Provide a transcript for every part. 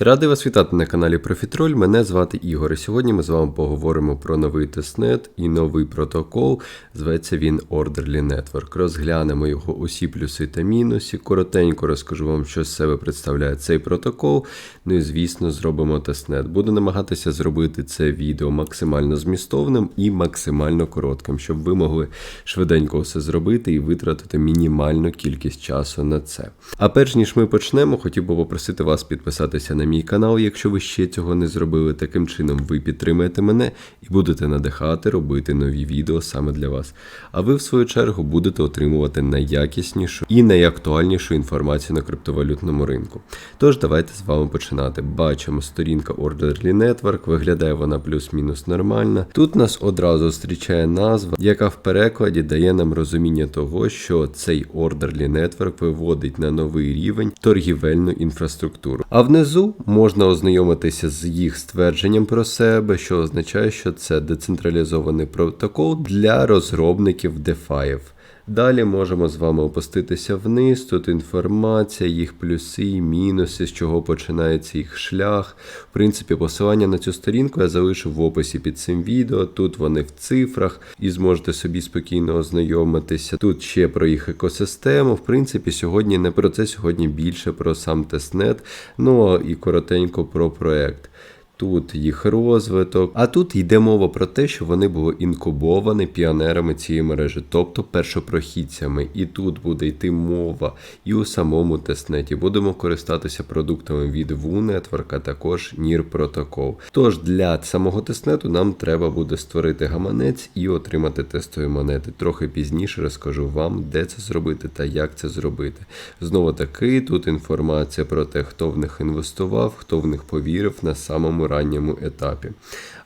Радий вас вітати на каналі Профітроль. Мене звати Ігор. І сьогодні ми з вами поговоримо про новий тестнет і новий протокол. Зветься він Orderly Network. Розглянемо його усі плюси та мінуси. Коротенько розкажу вам, що з себе представляє цей протокол. Ну і звісно, зробимо тестнет. Буду намагатися зробити це відео максимально змістовним і максимально коротким, щоб ви могли швиденько все зробити і витратити мінімальну кількість часу на це. А перш ніж ми почнемо, хотів би попросити вас підписатися на мій канал, якщо ви ще цього не зробили. Таким чином ви підтримаєте мене і будете надихати робити нові відео саме для вас. А ви, в свою чергу, будете отримувати найякіснішу і найактуальнішу інформацію на криптовалютному ринку. Тож, давайте з вами починати. Бачимо сторінка Orderly Network, виглядає вона плюс-мінус нормально. Тут нас одразу зустрічає назва, яка в перекладі дає нам розуміння того, що цей Orderly Network виводить на новий рівень торгівельну інфраструктуру. А внизу можна ознайомитися з їх ствердженням про себе, що означає, що це децентралізований протокол для розробників DeFi. Далі можемо з вами опуститися вниз. Тут інформація, їх плюси, і мінуси, з чого починається їх шлях. В принципі, посилання на цю сторінку я залишу в описі під цим відео. Тут вони в цифрах і зможете собі спокійно ознайомитися. Тут ще про їх екосистему. В принципі, сьогодні не про це, сьогодні більше про сам тестнет, ну і коротенько про проект. Тут їх розвиток. А тут йде мова про те, що вони були інкубовані піонерами цієї мережі, тобто першопрохідцями. І тут буде йти мова і у самому тестнеті. Будемо користатися продуктами від WooNetwork, а також NIR протокол. Тож для самого тестнету нам треба буде створити гаманець і отримати тестові монети. Трохи пізніше розкажу вам, де це зробити та як це зробити. Знову таки, тут інформація про те, хто в них інвестував, хто в них повірив на самому ранньому етапі.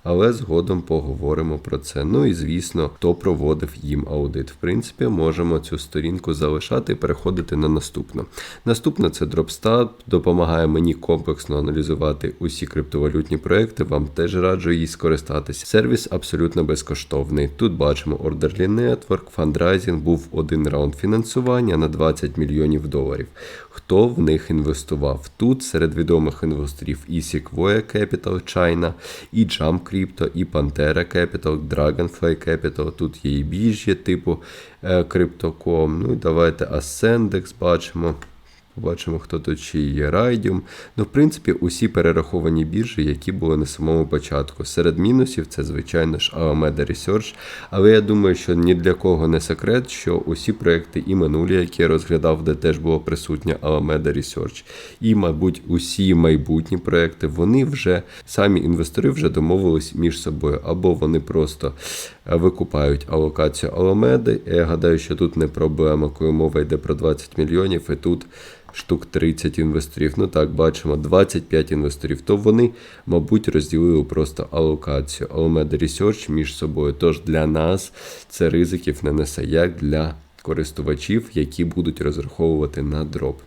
Але згодом поговоримо про це. Ну і звісно, хто проводив їм аудит. В принципі, можемо цю сторінку залишати і переходити на наступну. Наступна це Dropstat, допомагає мені комплексно аналізувати усі криптовалютні проекти. Вам теж раджу їй скористатися. Сервіс абсолютно безкоштовний. Тут бачимо Orderly Network, фандрайзінг був один раунд фінансування на 20 мільйонів доларів. Хто в них інвестував? Тут серед відомих інвесторів і Sequoia Capital China, і Jump Crypto, і Pantera Capital, Dragonfly Capital, тут є і біржі типу е, Crypto.com. Ну і давайте Ascendex бачимо. Побачимо, хто тут ще є Raidium. Ну, в принципі, усі перераховані біржі, які були на самому початку. Серед мінусів це, звичайно ж, Alameda Research. Але я думаю, що ні для кого не секрет, що усі проекти і минулі, які я розглядав, де теж було присутня Alameda Research, і, мабуть, усі майбутні проекти, вони вже самі інвестори вже домовились між собою, або вони просто викупають алокацію Alameda. Я гадаю, що тут не проблема, коли мова йде про 20 мільйонів, і тут штук 30 інвесторів. Ну так, бачимо, 25 інвесторів. То вони, мабуть, розділили просто алокацію Alameda Research між собою. Тож для нас це ризиків не несе, як для користувачів, які будуть розраховувати на дроп.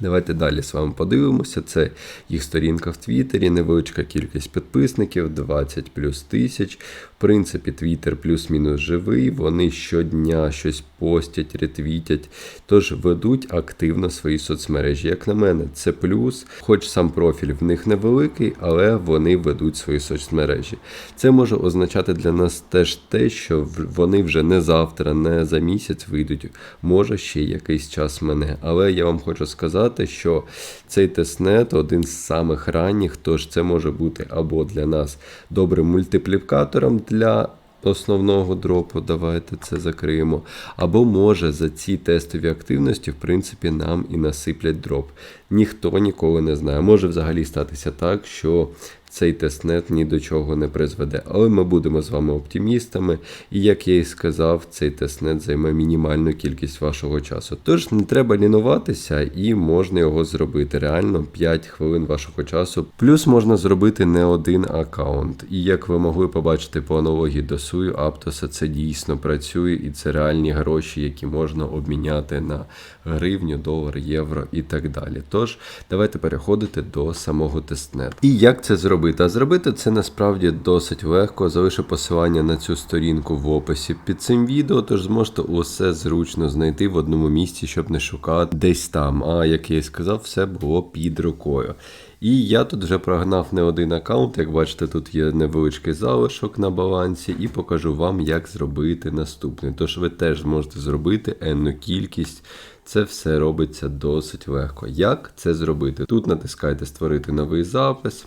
Давайте далі з вами подивимося. Це їх сторінка в Твіттері, невеличка кількість підписників, 20 плюс тисяч. В принципі, Твіттер плюс-мінус живий. Вони щодня щось постять, ретвітять, тож ведуть активно свої соцмережі. Як на мене, це плюс, хоч сам профіль в них невеликий, але вони ведуть свої соцмережі. Це може означати для нас теж те, що вони вже не завтра, не за місяць вийдуть, може ще якийсь час мене. Але я вам хочу сказати, що цей тестнет один з самих ранніх, тож це може бути або для нас добрим мультиплікатором для основного дропу, давайте це закриємо. Або може за ці тестові активності, в принципі, нам і насиплять дроп. Ніхто ніколи не знає. Може взагалі статися так, що цей тестнет ні до чого не призведе. Але ми будемо з вами оптимістами, і як я і сказав, цей тестнет займе мінімальну кількість вашого часу. Тож не треба лінуватися і можна його зробити. Реально 5 хвилин вашого часу. Плюс можна зробити не один аккаунт. І як ви могли побачити по аналогії до Сую Аптоса, це дійсно працює і це реальні гроші, які можна обміняти на гривню, долар, євро і так далі. Тож, давайте переходити до самого тестнету. І як це зробити? А зробити це насправді досить легко. Залишу посилання на цю сторінку в описі під цим відео, тож зможете усе зручно знайти в одному місці, щоб не шукати десь там. А як я і сказав, все було під рукою. І я тут вже прогнав не один аккаунт. Як бачите, тут є невеличкий залишок на балансі, і покажу вам, як зробити наступний. Тож ви теж зможете зробити енну кількість. Це все робиться досить легко. Як це зробити? Тут натискайте Створити новий запис.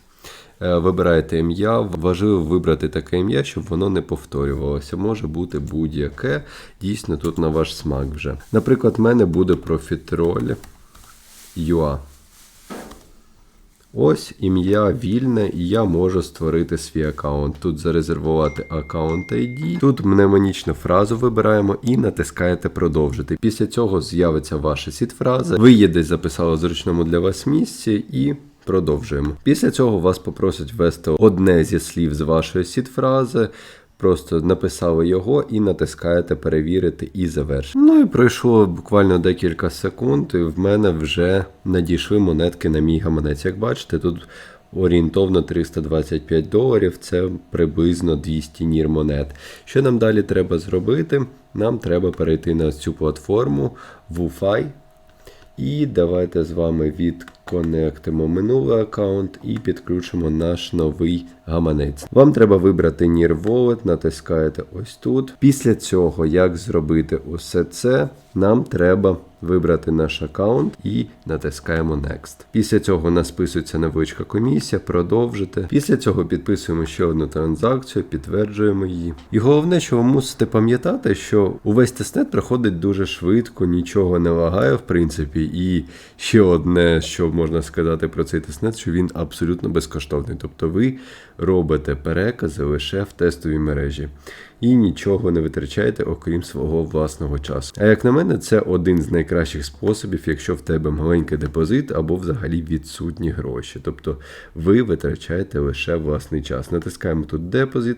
Е, Вибираєте ім'я, важливо вибрати таке ім'я, щоб воно не повторювалося. Може бути будь-яке, дійсно тут на ваш смак вже. Наприклад, в мене буде профітроль UA. Ось ім'я вільне, і я можу створити свій аккаунт. Тут зарезервувати аккаунт ID. Тут мнемонічну фразу вибираємо і натискаєте продовжити. Після цього з'явиться ваша сіт-фраза. Ви її десь записали в зручному для вас місці і. Продовжуємо. Після цього вас попросять ввести одне зі слів з вашої сіт-фрази. Просто написали його і натискаєте перевірити і завершити. Ну і пройшло буквально декілька секунд, і в мене вже надійшли монетки на мій гаманець. Як бачите, тут орієнтовно 325 доларів, це приблизно 200 нір монет. Що нам далі треба зробити? Нам треба перейти на цю платформу WuFi. І давайте з вами відконектимо минулий аккаунт і підключимо наш новий гаманець. Вам треба вибрати Near Wallet, натискаєте ось тут. Після цього, як зробити усе це, нам треба вибрати наш аккаунт і натискаємо Next. Після цього у нас списується невеличка комісія, продовжити. Після цього підписуємо ще одну транзакцію, підтверджуємо її. І головне, що ви мусите пам'ятати, що увесь тестнет проходить дуже швидко, нічого не лагає, в принципі. І ще одне, що можна сказати про цей тестнет, що він абсолютно безкоштовний. Тобто ви робите перекази лише в тестовій мережі. І нічого не витрачаєте, окрім свого власного часу. А як на мене, це один з найкращих способів, якщо в тебе маленький депозит або взагалі відсутні гроші. Тобто ви витрачаєте лише власний час. Натискаємо тут депозит,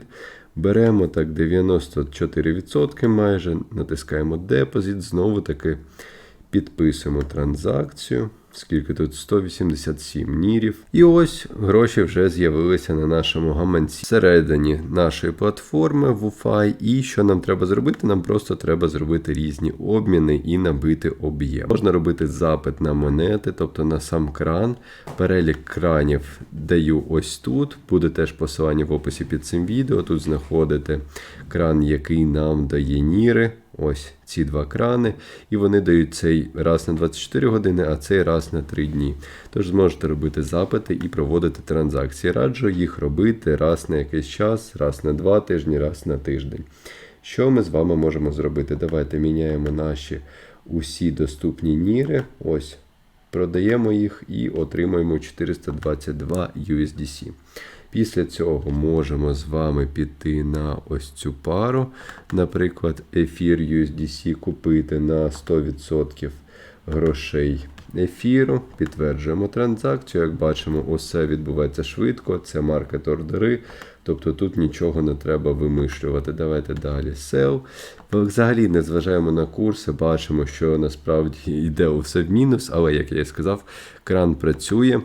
беремо так 94% майже, натискаємо депозит, знову таки підписуємо транзакцію. Скільки тут 187 нірів. І ось гроші вже з'явилися на нашому гаманці всередині нашої платформи WuFi. І що нам треба зробити? Нам просто треба зробити різні обміни і набити об'єм. Можна робити запит на монети, тобто на сам кран. Перелік кранів даю ось тут. Буде теж посилання в описі під цим відео. Тут знаходите кран, який нам дає ніри. Ось ці два крани, і вони дають цей раз на 24 години, а цей раз на 3 дні. Тож зможете робити запити і проводити транзакції. Раджу їх робити раз на якийсь час, раз на два тижні, раз на тиждень. Що ми з вами можемо зробити? Давайте міняємо наші усі доступні ніри. Ось. Продаємо їх і отримуємо 422 USDC. Після цього можемо з вами піти на ось цю пару. Наприклад, ефір USDC купити на 100% грошей ефіру. Підтверджуємо транзакцію. Як бачимо, усе відбувається швидко. Це маркет ордери. Тобто тут нічого не треба вимишлювати. Давайте далі. Sell. Взагалі не зважаємо на курси, бачимо, що насправді йде усе в мінус, але, як я і сказав, кран працює.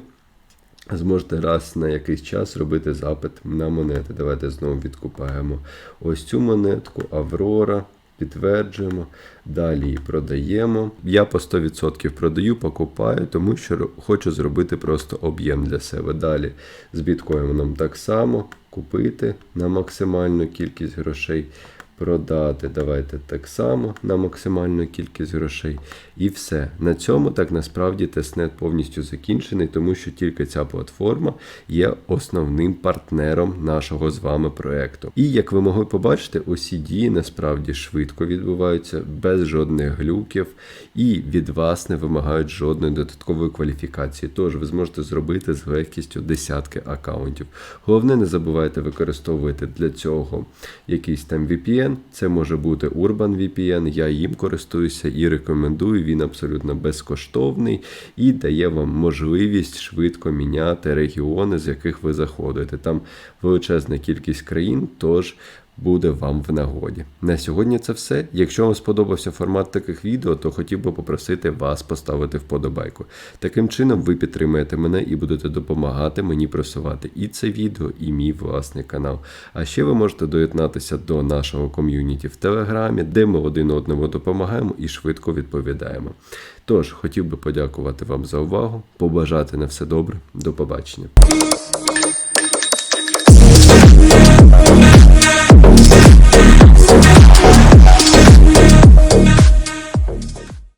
Зможете раз на якийсь час робити запит на монети. Давайте знову відкупаємо ось цю монетку, Аврора. Підтверджуємо, далі продаємо. Я по 100% продаю, покупаю, тому що хочу зробити просто об'єм для себе. Далі з біткоїном так само купити на максимальну кількість грошей, продати. Давайте так само на максимальну кількість грошей. І все. На цьому так насправді тестнет повністю закінчений, тому що тільки ця платформа є основним партнером нашого з вами проекту. І як ви могли побачити, усі дії насправді швидко відбуваються, без жодних глюків, і від вас не вимагають жодної додаткової кваліфікації. Тож ви зможете зробити з легкістю десятки аккаунтів. Головне, не забувайте використовувати для цього якийсь там VPN. Це може бути Urban VPN, я їм користуюся і рекомендую. Він абсолютно безкоштовний і дає вам можливість швидко міняти регіони, з яких ви заходите. Там величезна кількість країн, тож буде вам в нагоді. На сьогодні це все. Якщо вам сподобався формат таких відео, то хотів би попросити вас поставити вподобайку. Таким чином ви підтримаєте мене і будете допомагати мені просувати і це відео, і мій власний канал. А ще ви можете доєднатися до нашого ком'юніті в Телеграмі, де ми один одному допомагаємо і швидко відповідаємо. Тож хотів би подякувати вам за увагу, побажати на все добре, до побачення.